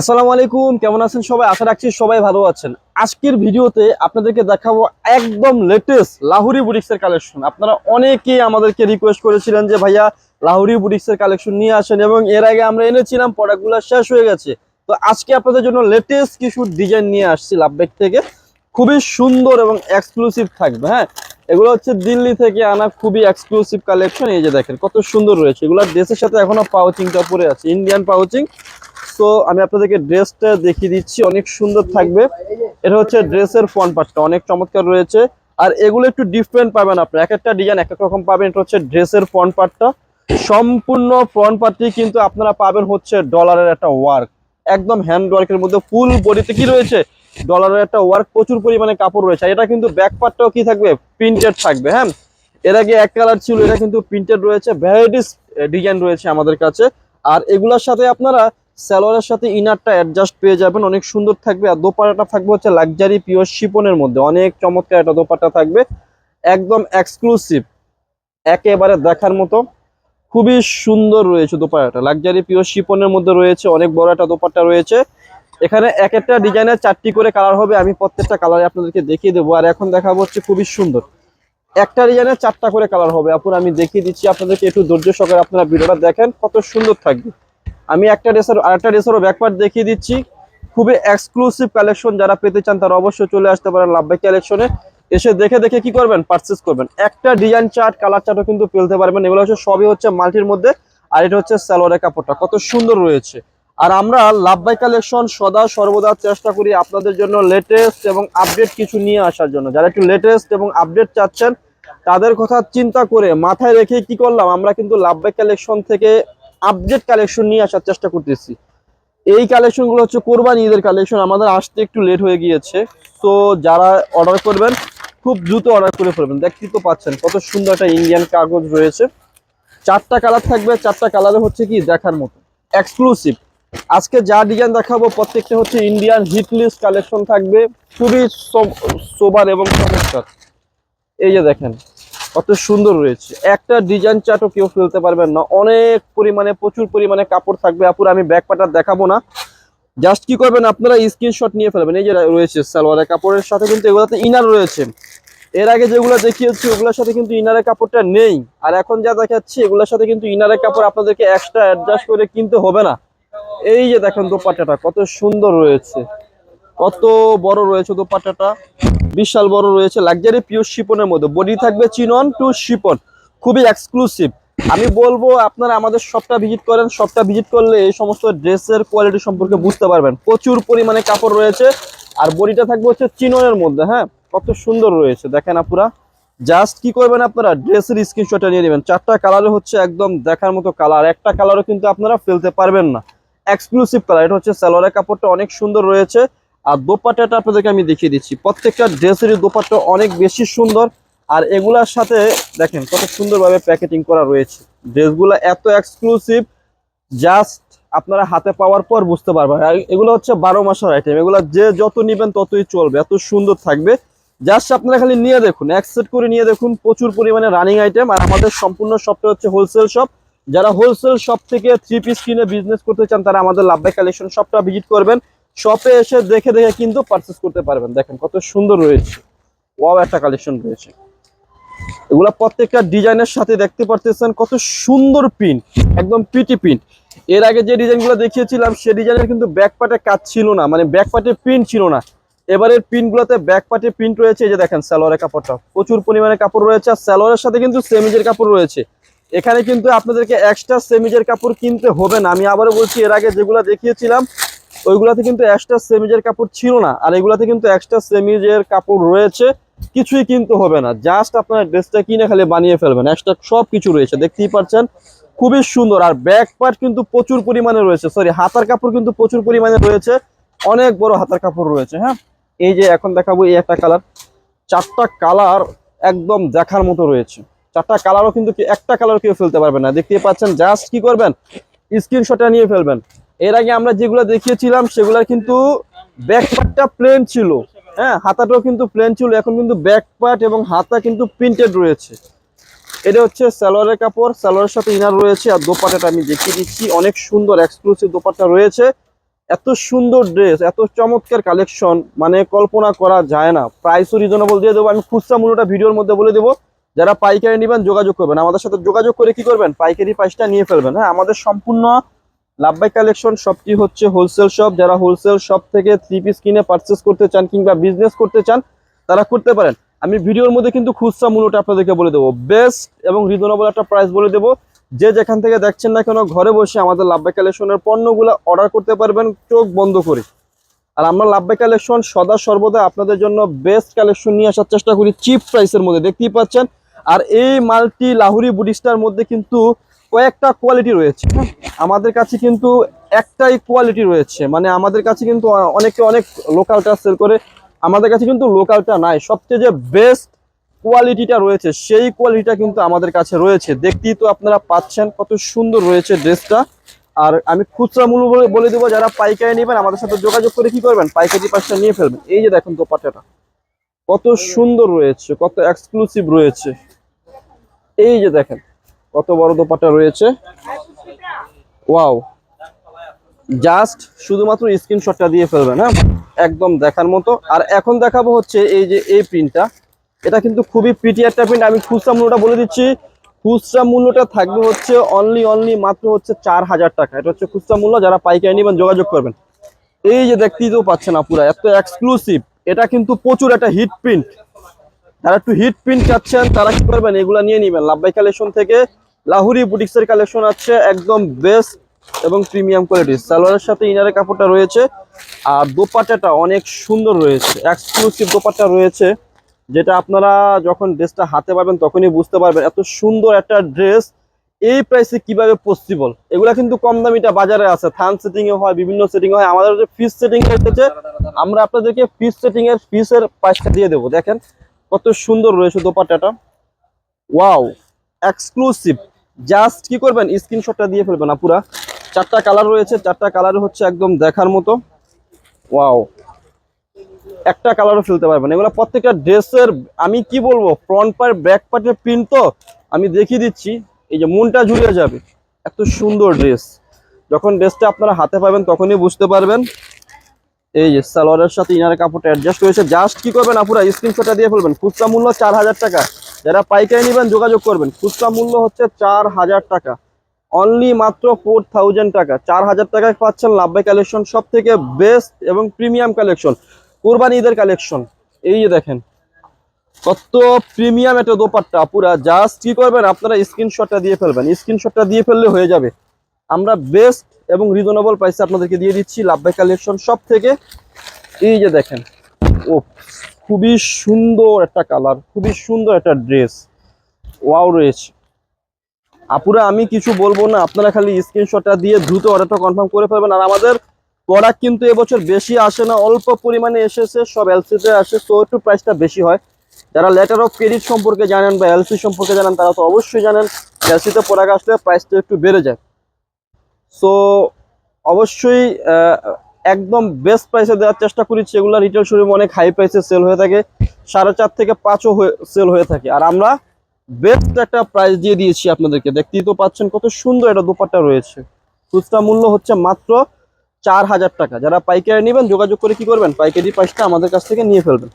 আসসালামু আলাইকুম, কেমন আছেন সবাই? আশা রাখছি সবাই ভালো আছেন। আজকের ভিডিওতে আপনাদেরকে দেখাবো একদম লেটেস্ট লাহুরি বুটিক্সের কালেকশন আপনারা অনেকেই আমাদেরকে রিকোয়েস্ট করেছিলেন যে, ভাইয়া, লাহুরি বুটিক্সের কালেকশন নিয়ে আসেন। এবং এর আগে আমরা এনেছিলাম প্রোডাক্টগুলো শেষ হয়ে গেছে। তো আজকে আপনাদের জন্য লেটেস্ট কিছু ডিজাইন নিয়ে আসছি লাভবেক থেকে। খুবই সুন্দর এবং এক্সক্লুসিভ থাকবে হ্যাঁ? এগুলো হচ্ছে দিল্লি থেকে আনা খুবই এক্সক্লুসিভ কালেকশন এই যে দেখেন, কত সুন্দর রয়েছে। এগুলো ড্রেসের সাথে এখনও পাউচিংটা পরে আছে। ইন্ডিয়ান পাউচিং তো আমি আপনাদেরকে ড্রেসটা দেখিয়ে দিচ্ছি, অনেক সুন্দর থাকবে। এটা হচ্ছে ড্রেসের ফ্রন্ট পার্টটা অনেক চমৎকার রয়েছে। আর এগুলো একটু ডিফারেন্ট পাবেন আপনার, এক একটা ডিজাইন এক এক রকম পাবেন, এটা হচ্ছে ড্রেসের ফ্রন্ট পার্টটা সম্পূর্ণ ফ্রন্ট পার্টটি কিন্তু আপনারা পাবেন হচ্ছে ডলারের একটা ওয়ার্ক একদম হ্যান্ড ওয়ার্কের মধ্যে ফুল বডিতে কি রয়েছে? ডলারের একটা ওয়ার্ক প্রচুর পরিমাণে কাপড় রয়েছে। এটা কিন্তু ব্যাক পার্টটাও কি থাকবে? প্রিন্টেড থাকবে হ্যাঁ? এর আগে এক কালার ছিল, এটা কিন্তু প্রিন্টেড রয়েছে। ভ্যারাইটিস ডিজাইন রয়েছে আমাদের কাছে। আর এগুলোর সাথে আপনারা স্যালোয়ারের সাথে ইনারটা অ্যাডজাস্ট পেয়ে যাবেন। অনেক সুন্দর থাকবে। আর দোপাটাটা থাকবে হচ্ছে লাক্সারি পিওর শিপনের মধ্যে। অনেক চমৎকার একটা দোপাটা থাকবে। একদম এক্সক্লুসিভ একেবারে দেখার মতো। খুবই সুন্দর রয়েছে দোপাটাটা লাক্সারি পিওর শিপনের মধ্যে রয়েছে। অনেক বড় একটা দোপাট্টা রয়েছে। এখানে এক একটা ডিজাইনের চারটি করে কালার হবে। আমি প্রত্যেকটা কালারে আপনাদেরকে দেখিয়ে দেবো। আর এখন দেখাবো হচ্ছে খুবই সুন্দর। একটা ডিজাইনের চারটা করে কালার হবে। আপুর আমি দেখিয়ে দিচ্ছি। আপনাদেরকে একটু ধৈর্য সহকারে আপনারা ভিডিওটা দেখেন কত সুন্দর থাকবে। আমি একটা ড্রেসের আরেকটা ড্রেসেরও ব্যাকপার্ট দেখিয়ে দিচ্ছি। খুবই এক্সক্লুসিভ কালেকশন যারা পেতে চান তারা অবশ্যই চলে আসতে পারেন লাভবাই কালেকশনে এসে দেখে দেখে কি করবেন? পারচেস করবেন। একটা ডিজাইন চার্ট কালার চার্টও কিন্তু পেলতে পারবেন। এগুলো হচ্ছে সবই হচ্ছে মাল্টির মধ্যে আর এটা হচ্ছে স্যালোয়ারের কাপড়টা। কত সুন্দর রয়েছে। আর আমরা লাভবাই কালেকশন সদা সর্বদা চেষ্টা করি আপনাদের জন্য লেটেস্ট এবং আপডেট কিছু নিয়ে আসার জন্য। যারা একটু লেটেস্ট এবং আপডেট চাচ্ছেন, তাদের কথা চিন্তা করে মাথায় রেখে কি করলাম? আমরা কিন্তু লাভবাই কালেকশন থেকে আপডেট কালেকশন নিয়ে আসার চেষ্টা করতেছি। এই কালেকশনগুলো হচ্ছে কোরবানি ঈদের কালেকশন আমাদের আসতে একটু লেট হয়ে গিয়েছে। তো যারা অর্ডার করবেন, খুব দ্রুত অর্ডার করে ফেলবেন। দেখতে তো পাচ্ছেন, কত সুন্দর একটা ইন্ডিয়ান কাগজ রয়েছে। চারটা কালার থাকবে, চারটা কালারে হচ্ছে কি, দেখার মতো। এক্সক্লুসিভ আজকে যা ডিজাইন দেখাবো, প্রত্যেকটা হচ্ছে ইন্ডিয়ান হিট লিস্ট কালেকশন থাকবে। খুবই সোবার এবং চমৎকার এই যে দেখেন কত সুন্দর রয়েছে। একটা ডিজাইন চার্টও কেউ ফেলতে পারবেন না। অনেক পরিমাণে, প্রচুর পরিমাণে কাপড় থাকবে। আপুর, আমি ব্যাক পাটার দেখাবো না। জাস্ট কি করবেন, আপনারা স্ক্রিনশট নিয়ে ফেলবেন। এই যে রয়েছে সালোয়ারের কাপড়ের সাথে কিন্তু এগুলোতে ইনার রয়েছে। এর আগে যেগুলো দেখিয়েছি, ওগুলোর সাথে কিন্তু ইনারের কাপড়টা নেই। আর এখন যা দেখাচ্ছি, এগুলোর সাথে কিন্তু ইনারের কাপড় আপনাদেরকে এক্সট্রা অ্যাডজাস্ট করে কিনতে হবে না। এই যে দেখেন দোপাট্টাটা, কত সুন্দর রয়েছে। কত বড় রয়েছে দোপাট্টাটা। বিশাল বড় রয়েছে লাক্সারি পিওর শিপনের মধ্যে। বডি থাকবে চিনন টু শিপন, খুবই এক্সক্লুসিভ আমি বলব, আপনারা আমাদের শপটা ভিজিট করেন। শপটা ভিজিট করলে এই সমস্ত ড্রেসের কোয়ালিটি সম্পর্কে বুঝতে পারবেন। প্রচুর পরিমাণে কাপড় রয়েছে, আর বডিটা থাকবে হচ্ছে চিননের মধ্যে হ্যাঁ? কত সুন্দর রয়েছে, দেখেন আপুরা। জাস্ট কি করবেন আপনারা? ড্রেসের স্ক্রিনশটটা নিয়ে নেবেন। চারটা কালারে হচ্ছে একদম দেখার মতো কালার একটা কালারও কিন্তু আপনারা ফেলতে পারবেন না। এক্সক্লুসিভ কালার এটা হচ্ছে স্যালোয়ারের কাপড়টা অনেক সুন্দর রয়েছে। আর দোপাট্টাটা আপনাদেরকে আমি দেখিয়ে দিচ্ছি। প্রত্যেকটা ড্রেসেরই দোপাট্টা অনেক বেশি সুন্দর। আর এগুলার সাথে দেখেন কত সুন্দরভাবে প্যাকেটিং করা রয়েছে। ড্রেসগুলো এত এক্সক্লুসিভ জাস্ট আপনারা হাতে পাওয়ার পর বুঝতে পারবেন। এগুলো হচ্ছে বারো মাসের আইটেম এগুলো যে যত নিবেন ততই চলবে, এত সুন্দর থাকবে। জাস্ট আপনারা খালি নিয়ে দেখুন, এক সেট করে নিয়ে দেখুন, প্রচুর পরিমাণে রানিং আইটেম আর আমাদের সম্পূর্ণ শপটা হচ্ছে হোলসেল শপ যারা হোলসেল শপ থেকে থ্রি পিস কিনে বিজনেস করতে চান, তারা আমাদের লাভবাই কালেকশন শপটা ভিজিট করবেন। শপে এসে দেখে দেখে কিন্তু পারচেস করতে পারবেন। দেখেন কত সুন্দর রয়েছে। ওয়াও একটা কালেকশন রয়েছে। এগুলা প্রত্যেকটা ডিজাইনের সাথে দেখতে পারতেছেন কত সুন্দর প্রিন্ট একদম পিটি প্রিন্ট এর আগে যে ডিজাইনগুলো দেখিয়েছিলাম, সে ডিজাইনের কিন্তু ব্যাক পার্টে কাজ ছিল না। মানে ব্যাক পার্টে প্রিন্ট ছিল না। এবারের প্রিন্টগুলোতে ব্যাক পার্টে প্রিন্ট রয়েছে। এই যে দেখেন, সালোয়ারের কাপড়টা। প্রচুর পরিমাণে কাপড় রয়েছে। আর সালোয়ারের সাথে কিন্তু সেমিজের কাপড় রয়েছে। এখানে কিন্তু আপনাদেরকে এক্সট্রা সেমিজের কাপড় কিনতে হবে না। আমি আবারও বলছি, এর আগে যেগুলো দেখিয়েছিলাম ওইগুলাতে কিন্তু এক্সট্রা সেমিজের কাপড় ছিল না। আর এগুলাতে কিন্তু এক্সট্রা সেমিজের কাপড় রয়েছে। কিছুই কিন্তু হবে না। জাস্ট আপনার ড্রেসটা কিনে খালি বানিয়ে ফেলবেন। এক্সট্রা সব কিছু রয়েছে। দেখতেই পাচ্ছেন? খুবই সুন্দর। আর ব্যাক পার্ট কিন্তু প্রচুর পরিমাণে রয়েছে। সরি হাতার কাপড় কিন্তু প্রচুর পরিমাণে রয়েছে। অনেক বড় হাতার কাপড় রয়েছে হ্যাঁ? এই যে এখন দেখাবো এই একটা কালার চারটা কালার একদম দেখার মতো রয়েছে। চারটা কালারও কিন্তু একটা কালার কেউ ফেলতে পারবে না। দেখতেই পাচ্ছেন? জাস্ট কি করবেন? স্ক্রিনশটটা নিয়ে ফেলবেন। এর আগে আমরা যেগুলো দেখিয়েছিলাম, সেগুলোর কিন্তু ব্যাকপার্টটা প্লেন ছিল। হ্যাঁ হাতাটাও কিন্তু প্লেন ছিল, এখন কিন্তু ব্যাকপার্ট এবং হাতা কিন্তু প্রিন্টেড রয়েছে। এটা হচ্ছে সালোয়ারের কাপড়, সালোয়ারের সাথে ইনার রয়েছে, আর দোপাটাটা আমি দেখিয়ে দিচ্ছি। অনেক সুন্দর এক্সক্লুসিভ দোপাট্টা রয়েছে। এত সুন্দর ড্রেস এত চমৎকার কালেকশন মানে কল্পনা করা যায় না। প্রাইসও রিজনেবল দিয়ে দেবো, আমি খুচরা মূল্যটা ভিডিওর মধ্যে বলে দেবো। যারা পাইকারি নেবেন, যোগাযোগ করবেন। আমাদের সাথে যোগাযোগ করে কি করবেন? পাইকারি প্রাইসটা নিয়ে ফেলবেন। হ্যাঁ আমাদের সম্পূর্ণ লাভবাই কালেকশন শপটি হচ্ছে হোলসেল শপ যারা হোলসেল শপ থেকে থ্রি পিস কিনে পারচেস করতে চান কিংবা বিজনেস করতে চান, তারা করতে পারেন। আমি ভিডিওর মধ্যে কিন্তু খুচরা মূল্যটা আপনাদেরকে বলে দেবো। বেস্ট এবং রিজনেবল একটা প্রাইস বলে দেবো। যে যেখান থেকে দেখছেন না কেন, ঘরে বসে আমাদের লাভবাই কালেকশনের পণ্যগুলো অর্ডার করতে পারবেন চোখ বন্ধ করে। আর আমরা লাভবাই কালেকশন সদা সর্বদা আপনাদের জন্য বেস্ট কালেকশন নিয়ে আসার চেষ্টা করি চিপ প্রাইসের মধ্যে। দেখতেই পাচ্ছেন? আর এই মালটি লাহুরি বুডিস্টার মধ্যে কিন্তু কয়েকটা কোয়ালিটি রয়েছে? আমাদের কাছে কিন্তু একটাই কোয়ালিটি রয়েছে। মানে আমাদের কাছে কিন্তু অনেকে অনেক লোকালটা সেল করে। আমাদের কাছে কিন্তু লোকালটা নাই। সবচেয়ে যে বেস্ট কোয়ালিটিটা রয়েছে, সেই কোয়ালিটিটা কিন্তু আমাদের কাছে রয়েছে। দেখতেই তো আপনারা পাচ্ছেন কত সুন্দর রয়েছে ড্রেসটা আর আমি খুচরা মূল্য বলে দেবো, যারা পাইকারি নেবেন, আমাদের সাথে যোগাযোগ করে কি করবেন? পাইকারি পাশটা নিয়ে ফেলবেন। এই যে দেখুন দোপাট্টাটা। কত সুন্দর রয়েছে, কত এক্সক্লুসিভ রয়েছে। এই যে দেখেন। কত বড় দোপাট্টা রয়েছে? ওয়াও জাস্ট শুধুমাত্র স্ক্রিনশটটা দিয়ে ফেলবেন হ্যাঁ? একদম দেখার মতো। আর এখন দেখাবো হচ্ছে এই যে এই প্রিন্টটা এটা কিন্তু খুবই প্রিটি একটা প্রিন্ট আমি খুচরা মূল্যটা বলে দিচ্ছি। খুচরা মূল্যটা থাকবে হচ্ছে অনলি অনলি মাত্র হচ্ছে চার হাজার টাকা। এটা হচ্ছে খুচরা মূল্য। যারা পাইকারি নেবেন, যোগাযোগ করবেন। এই যে দেখতেই তো পাচ্ছে না পুরো এত এক্সক্লুসিভ এটা কিন্তু প্রচুর একটা হিট প্রিন্ট যারা একটু হিট প্রিন্ট চাচ্ছেন, তারা কি করবেন? এগুলা নিয়ে নেবেন। লাভবাই কালেকশন থেকে লাহুরি বুটিক্সের কালেকশন আছে, একদম বেস্ট এবং প্রিমিয়াম কোয়ালিটির সালোয়ারের সাথে ইনারের কাপড়টা রয়েছে, আর দোপাট্টাটা অনেক সুন্দর রয়েছে। এক্সক্লুসিভ দোপাট্টা রয়েছে, যেটা আপনারা যখন ড্রেসটা হাতে পাবেন তখনই বুঝতে পারবেন এত সুন্দর একটা ড্রেস এই প্রাইসে কীভাবে পসিবল এগুলা কিন্তু কম দামিটা বাজারে আছে থান সেটিং এ হয়, বিভিন্ন সেটিং হয়। আমাদের যে ফিস সেটিং এসেছে আমরা আপনাদেরকে ফিস সেটিং এর ফিসের প্রাইসটা দিয়ে দেবো। দেখেন কত সুন্দর রয়েছে দোপাট্টাটা। ওয়াও এক্সক্লুসিভ জাস্ট কি করবেন? স্ক্রিনশটটা দিয়ে ফেলবেন, আপুরা। চারটা কালার রয়েছে, চারটা কালার হচ্ছে একদম দেখার মতো। ওয়াও। একটা কালারও ফেলতে পারবেন। এগুলো প্রত্যেকটা ড্রেসের, আমি কি বলব ফ্রন্ট পার্ট ব্যাক পার্টের প্রিন্ট তো, আমি দেখিয়ে দিচ্ছি। এই যে মনটা ঝুলিয়ে যাবে। এত সুন্দর ড্রেস যখন ড্রেসটা আপনারা হাতে পাবেন, তখনই বুঝতে পারবেন। এই যে সালোয়ারের সাথে ইনার কাপড়টা অ্যাডজাস্ট হয়েছে জাস্ট কি করবেন আপুরা? স্ক্রিনশটটা দিয়ে ফেলবেন। খুচরা মূল্য চার হাজার টাকা। যারা পাইকারি নেবেন, যোগাযোগ করবেন। খুচরা মূল্য হচ্ছে চার হাজার টাকা। অনলি মাত্র ফোর থাউজেন্ড টাকা। চার হাজার টাকায় পাচ্ছেন লাভবাই কালেকশন সব থেকে বেস্ট এবং প্রিমিয়াম কালেকশন কোরবানি ঈদের কালেকশন এই যে দেখেন, কত প্রিমিয়াম একটা দোপাট্টা পুরা জাস্ট কি করবেন, আপনারা স্ক্রিনশটটা দিয়ে ফেলবেন। স্ক্রিনশটটা দিয়ে ফেললে হয়ে যাবে। আমরা বেস্ট এবং রিজনেবল প্রাইসে আপনাদেরকে দিয়ে দিচ্ছি লাভবাই কালেকশন সব থেকে। এই যে দেখেন ও খুবই সুন্দর একটা কালার খুবই সুন্দর একটা ড্রেস ওয়াও রয়েছে আপুরা, আমি কিছু বলব না, আপনারা খালি স্ক্রিনশটটা দিয়ে দ্রুত অর্ডারটা কনফার্ম করে ফেলবেন। আর আমাদের প্রোডাক্ট কিন্তু এবছর বেশি আসে না, অল্প পরিমাণে এসেছে, সব এলসিতে আসে, তো একটু প্রাইসটা বেশি হয়। যারা লেটার অফ ক্রেডিট সম্পর্কে জানেন বা এলসি সম্পর্কে জানেন, তারা তো অবশ্যই জানেন এলসিতে প্রোডাক্ট আসলে প্রাইসটা একটু বেড়ে যায়। সো অবশ্যই একদম বেস্ট প্রাইসে দেওয়ার চেষ্টা করি। সেগুলো রিটেল শোরুমে অনেক হাই প্রাইসে সেল হয়ে থাকে। সাড়ে চার থেকে পাঁচও সেল হয়ে থাকে। আর আমরা বেস্ট একটা প্রাইস দিয়ে দিয়েছি আপনাদেরকে। দেখতেই তো পাচ্ছেন কত সুন্দর একটা দোপাট্টা রয়েছে। খুচরা মূল্য হচ্ছে মাত্র চার হাজার টাকা। যারা পাইকারি নেবেন, যোগাযোগ করে কি করবেন? পাইকারি প্রাইসটা আমাদের কাছ থেকে নিয়ে ফেলবেন।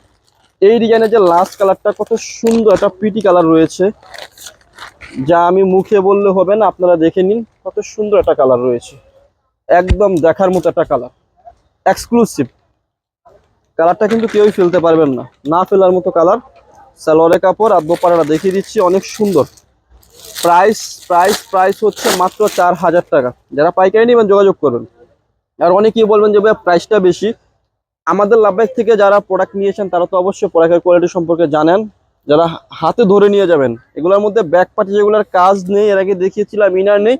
এই ডিজাইনের যে লাস্ট কালারটা কত সুন্দর একটা পিটি কালার রয়েছে। যা আমি মুখে বললে হবে না, আপনারা দেখে নিন। কত সুন্দর একটা কালার রয়েছে। একদম দেখার মতো একটা কালার এক্সক্লুসিভ কালারটা কিন্তু কেউই ফেলতে পারবেন না। না ফেলার মতো কালার সালোয়ারের কাপড় আর দোপাড়াটা দেখিয়ে দিচ্ছি, অনেক সুন্দর। প্রাইস প্রাইস প্রাইস হচ্ছে মাত্র চার হাজার টাকা। যারা পাইকারি নেবেন, যোগাযোগ করবেন আর অনেকেই বলবেন যে ভাই প্রাইসটা বেশি। আমাদের লাভবাইক থেকে যারা প্রোডাক্ট নিয়েছেন, তারা তো অবশ্যই প্রোডাক্টের কোয়ালিটি সম্পর্কে জানেন। যারা হাতে ধরে নিয়ে যাবেন, এগুলোর মধ্যে ব্যাক পার্টি যেগুলোর কাজ নেই, এর আগে দেখিয়েছিলাম ইনার নেই।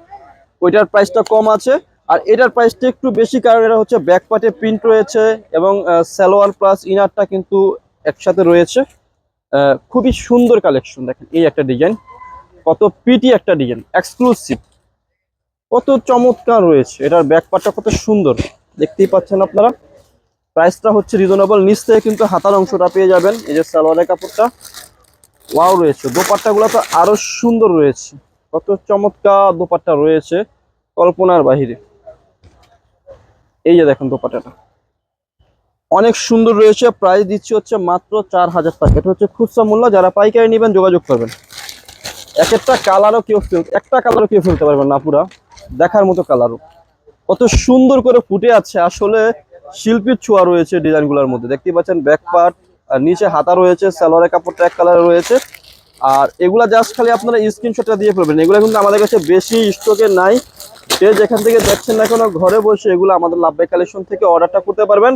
ওইটার প্রাইসটা কম আছে। আর এটার প্রাইসটা একটু বেশি কারণ এটা হচ্ছে ব্যাক পার্টে প্রিন্ট রয়েছে এবং সালোয়ার প্লাস ইনারটা কিন্তু একসাথে রয়েছে। খুবই সুন্দর কালেকশন দেখেন এই একটা ডিজাইন কত পিটি একটা ডিজাইন এক্সক্লুসিভ কত চমৎকার রয়েছে, এটার ব্যাক পার্টটা কত সুন্দর। দেখতেই পাচ্ছেন আপনারা। প্রাইসটা হচ্ছে রিজনেবল নিচ থেকে কিন্তু হাতার অংশটা পেয়ে যাবেন। এই যে সালোয়ারের কাপড়টা ওয়াও রয়েছে। দোপাট্টাগুলো তো আরও সুন্দর রয়েছে। কত চমৎকার দোপাট্টা রয়েছে কল্পনার বাহিরে। এই যে দেখেন দোপাটাটা অনেক সুন্দর রয়েছে প্রাইস দিচ্ছি হচ্ছে মাত্র চার হাজার টাকা। এটা হচ্ছে খুচরা মূল্য, যারা পাইকারি নেবেন যোগাযোগ করবেন। এক একটা কালারও কেউ ফেল, একটা কালারও কেউ ফেলতে পারবেন না পুরা। দেখার মতো কালারও কত সুন্দর করে ফুটে আছে। আসলে শিল্পীর ছোঁয়া রয়েছে ডিজাইনগুলোর মধ্যে। দেখতে পাচ্ছেন ব্যাক পার্ট আর নিচে হাতা রয়েছে, সালোয়ারের কাপড়টা এক কালার রয়েছে। আর এগুলা জাস্ট খালি আপনারা স্ক্রিনশটটা দিয়ে ফেলবেন। এগুলো কিন্তু আমাদের কাছে বেশি স্টকে নাই। সে যেখান থেকে দেখছেন না কেন ঘরে বসে এগুলো আমাদের লাভবাই কালেকশন থেকে অর্ডারটা করতে পারবেন।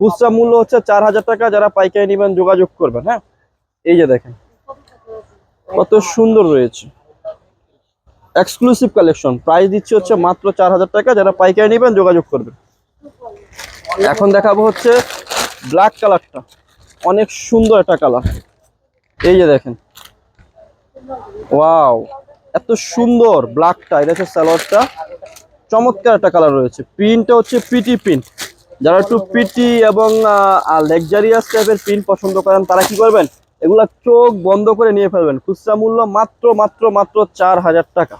খুচরা মূল্য হচ্ছে চার হাজার টাকা, যারা পাইকারি নেবেন যোগাযোগ করবেন হ্যাঁ? এই যে দেখেন, কত সুন্দর রয়েছে। এক্সক্লুসিভ কালেকশন প্রাইস দিচ্ছে হচ্ছে মাত্র চার হাজার টাকা, যারা পাইকারি নেবেন যোগাযোগ করবেন। এখন দেখাবো হচ্ছে ব্ল্যাক কালারটা অনেক সুন্দর একটা কালার এই যে দেখেন ওয়াও, এত সুন্দর ব্ল্যাকটা এটা হচ্ছে সালোয়ারটা। চমৎকার একটা কালার রয়েছে। প্রিন্টটা হচ্ছে পিটি প্রিন্ট যারা একটু পিটি এবং লেকজারিয়াস টাইপের প্রিন্ট পছন্দ করেন, তারা কি করবেন? এগুলা চোখ বন্ধ করে নিয়ে ফেলবেন। খুচরা মূল্য মাত্র মাত্র মাত্র চার হাজার টাকা।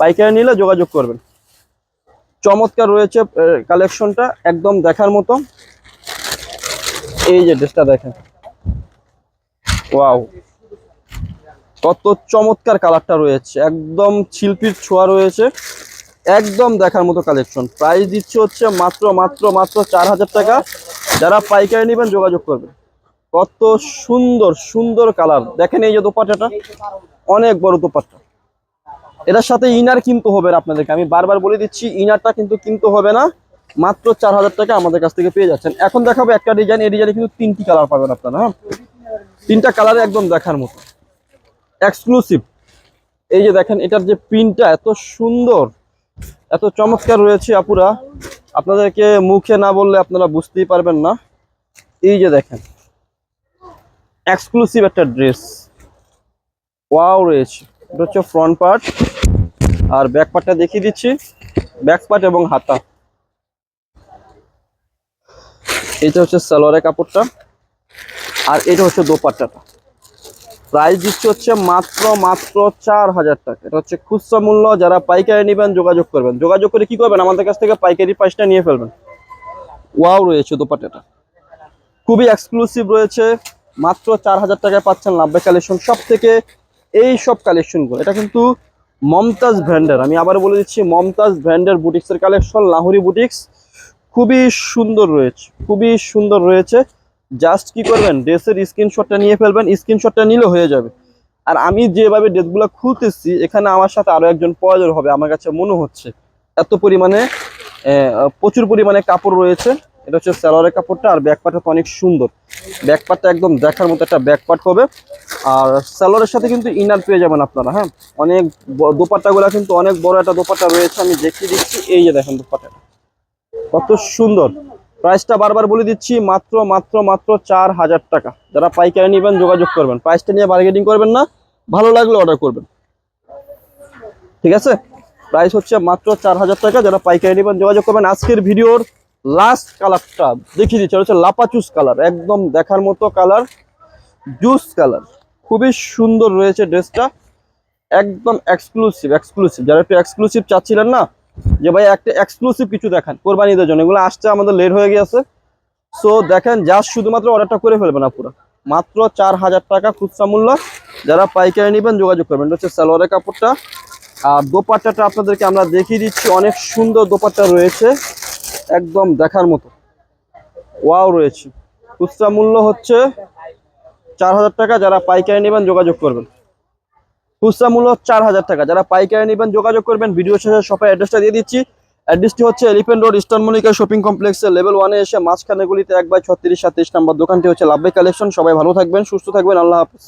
পাইকারি নিলে যোগাযোগ করবেন। চমৎকার রয়েছে কালেকশনটা একদম দেখার মতো। এই যে ড্রেসটা দেখেন। ওয়াও কত চমৎকার কালারটা রয়েছে। একদম শিল্পীর ছোঁয়া রয়েছে। একদম দেখার মতো কালেকশন প্রাইস দিচ্ছে হচ্ছে মাত্র মাত্র মাত্র চার হাজার টাকা। যারা পাইকারি নেবেন যোগাযোগ করবেন। কত সুন্দর সুন্দর কালার। দেখেন এই যে দোপাট্টাটা। অনেক বড় দোপাট্টা। এটার সাথে ইনার কিনতে হবে না আপনাদেরকে। আমি বারবার বলে দিচ্ছি, ইনারটা কিন্তু কিনতে হবে না। মাত্র চার হাজার টাকা আমাদের কাছ থেকে পেয়ে যাচ্ছেন। এখন দেখাবো একটা ডিজাইন এই ডিজাইনে কিন্তু তিনটি কালার পাবেন আপনারা হ্যাঁ? তিনটা কালার একদম দেখার মতো। এক্সক্লুসিভ এই যে দেখেন, এটার যে প্রিন্টটা এত সুন্দর, এত চমৎকার রয়েছে আপুরা। আপনাদেরকে মুখে না বললে আপনারা বুঝতেই পারবেন না। এই যে দেখেন এক্সক্লুসিভ একটা ড্রেস ওয়াও রয়েছে। এটা হচ্ছে ফ্রন্ট পার্ট আর ব্যাক পার্টটা দেখিয়ে দিচ্ছি। ব্যাক পার্ট এবং হাতা। এটা হচ্ছে সালোয়ারের কাপড়টা। আর এটা হচ্ছে দোপাট্টাটা। প্রাইস দিচ্ছে হচ্ছে মাত্র মাত্র চার হাজার টাকা। এটা হচ্ছে খুচরা মূল্য, যারা পাইকারি নেবেন যোগাযোগ করবেন। যোগাযোগ করে কি করবেন? আমাদের কাছ থেকে পাইকারি প্রাইসটা নিয়ে ফেলবেন। ওয়াও রয়েছে দোপাট্টাটা খুবই এক্সক্লুসিভ রয়েছে। মাত্র চার হাজার টাকায় পাচ্ছেন লাভবে কালেকশন সব থেকে এই সব কালেকশনগুলো এটা কিন্তু মমতাজ ব্র্যান্ডের। আমি আবার বলে দিচ্ছি, মমতাজ ব্র্যান্ডের বুটিক্সের কালেকশন লাহুরি বুটিক্স খুবই সুন্দর রয়েছে, খুবই সুন্দর রয়েছে। জাস্ট কি করবেন ড্রেসের স্ক্রিনশটটা নিয়ে ফেলবেন স্ক্রিনশটটা নিলে হয়ে যাবে। আর আমি যেভাবে ড্রেসগুলো খুলতেছি, এখানে আমার সাথে আরও একজন প্রয়োজন হবে, আমার কাছে মনে হচ্ছে। এত পরিমাণে প্রচুর পরিমাণে কাপড় রয়েছে, এটা হচ্ছে স্যালোয়ারের কাপড়টা আর ব্যাক পার্টটা তো অনেক সুন্দর। ব্যাক পার্টটা একদম দেখার মতো একটা ব্যাক পার্ট হবে। আর সালোয়ারের সাথে কিন্তু ইনার পেয়ে যাবেন আপনারা হ্যাঁ? অনেক দোপাট্টাগুলো কিন্তু অনেক বড় একটা দোপাট্টা রয়েছে, আমি দেখিয়ে দিচ্ছি, এই যে দেখেন দোপাট্টাটা। কত সুন্দর। প্রাইসটা বারবার বলে দিচ্ছি, মাত্র মাত্র মাত্র চার হাজার টাকা। যারা পাইকারি নেবেন, যোগাযোগ করবেন। প্রাইসটা নিয়ে বার্গেটিং করবেন না, ভালো লাগলে অর্ডার করবেন। ঠিক আছে? প্রাইস হচ্ছে মাত্র চার হাজার টাকা। যারা পাইকারি নেবেন, যোগাযোগ করবেন। আজকের ভিডিওর লাস্ট কালারটা দেখিয়ে দিচ্ছে। হচ্ছে লাপাচুস কালার একদম দেখার মতো কালার জুস কালার খুবই সুন্দর রয়েছে ড্রেসটা একদম এক্সক্লুসিভ এক্সক্লুসিভ যারা একটু এক্সক্লুসিভ চাচ্ছিলেন না যে ভাই একটা এক্সক্লুসিভ কিছু দেখান, কোরবানিদের জন্য। এগুলো আসতে আমাদের লেট হয়ে গিয়েছে। সো দেখেন জাস্ট শুধুমাত্র অর্ডারটা করে ফেলবেন আপুরা। মাত্র চার হাজার টাকা খুচরা মূল্য। যারা পাইকারি নেবেন, যোগাযোগ করবেন। হচ্ছে সালোয়ারের কাপড়টা। আর দোপাট্টাটা আপনাদেরকে আমরা দেখিয়ে দিচ্ছি। অনেক সুন্দর দোপাট্টা রয়েছে। একদম দেখার মতো। ওয়াও রয়েছে। খুচরা মূল্য হচ্ছে চার হাজার টাকা। যারা পাইকারি নেবেন, যোগাযোগ করবেন। খুচরা মূল্য চার হাজার টাকা। যারা পাইকারি নেবেন, যোগাযোগ করবেন। ভিডিও শেষে শপের অ্যাড্রেসটা দিয়ে দিচ্ছি। অ্যাড্রেসটি হচ্ছে Elephant Road Eastern Monica shopping কমপ্লেক্সের লেভেল ওয়ানে এসে মাঝখানে গুলিতে এক বাই ছত্রিশ সাতত্রিশ নাম্বার দোকানটি হচ্ছে লাভবাই কালেকশন সবাই ভালো থাকবেন, সুস্থ থাকবেন। আল্লাহ হাফিজ।